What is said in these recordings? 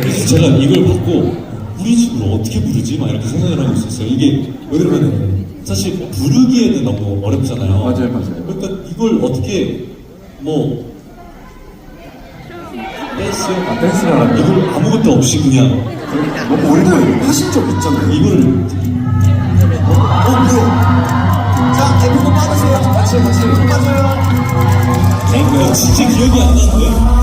그래서 제가 이걸 받고 우리 집으로 어떻게 부르지? 막 이렇게 생각을 하고 있었어요. 이게 왜냐면 사실 부르기에는 너무 어렵잖아요. 맞아요, 맞아요. 그러니까 이걸 어떻게 뭐 댄스요? 아, 하라고요? 이걸 아무것도 없이 그냥 너무 오랜만에 하신 적 있잖아요. 이거를 어, 뭐야? 자, 대표도 빠르세요. 같이, 같이. 빠져요. 아, 진짜 기억이 안 나는데.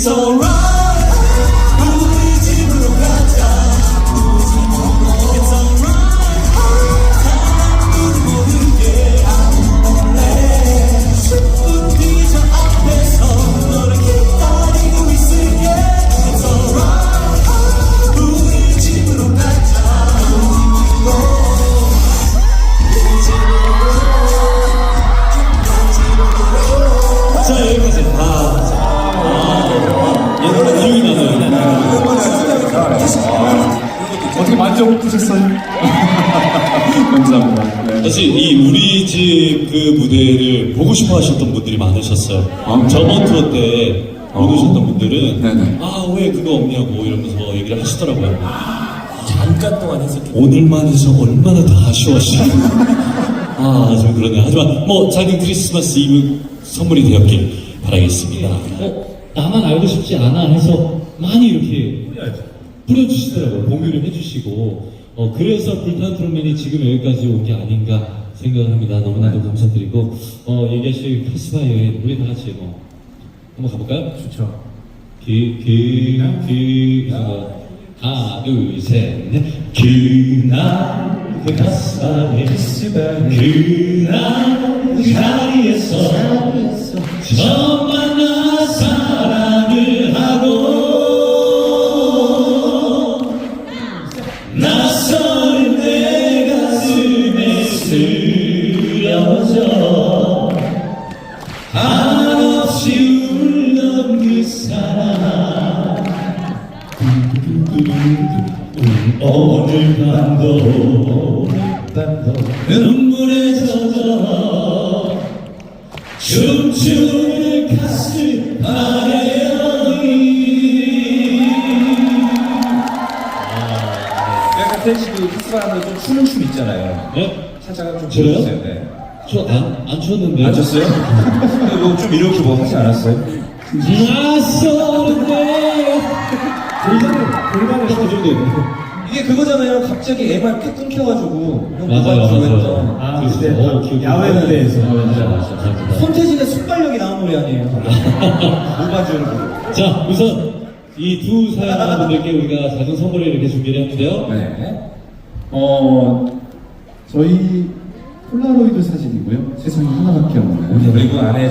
It's alright. 아, 옛날에 기억이 나네요. 어떻게 만져보셨어요? 감사합니다. 네. 사실 이 우리 집 그 무대를 보고 싶어 하셨던 분들이 많으셨어요. 아, 저번 투어 때 어. 오셨던 분들은. 아 왜 그거 없냐고 이러면서 얘기를 하시더라고요. 잠깐 동안 했었죠. 오늘만 해서 얼마나 더 아쉬워하시나. 아, 좀 그러네요. 하지만 뭐 작은 크리스마스 이브 선물이 되었길 바라겠습니다. 어, 나만 알고 싶지 않아 해서 많이 이렇게 뿌려주시더라고요. 공유를 해주시고. 어, 그래서 불타는 트롯맨이 지금 여기까지 온 게 아닌가 생각을 합니다. 너무나도 감사드리고, 어, 얘기하실 크리스마스에 우리 다 같이 뭐, 한번 가볼까요? 좋죠. 그, 어, 하나, 둘, 셋, 넷. 그날, 그 가슴에, 그날, 그 자리에서, 처 오늘 밤도 눈물에 젖어 춤추는 가슴 아래여기 약간 태식이 키스하면 좀 추는 춤 있잖아요. 네? 살짝 좀 저요? 보여주세요. 네. 저안 안 췄는데 안 쳤어요? 근데 뭐 좀 이렇게 뭐 하지 않았어요? 낯설 갑자기 MR 팩 끊겨가지고 형 맞아요 맞아요 아 그때 어, 기억이 야외 무대에서 맞아 맞아 맞아 손태진의 순발력이 나온 노래 아니에요? 무반주를 자 우선 이 두 사연자분들께 우리가 작은 선물을 이렇게 준비를 했는데요 네. 어, 저희 폴라로이드 사진이고요. 세상에 하나밖에 없나요? 그리고 안에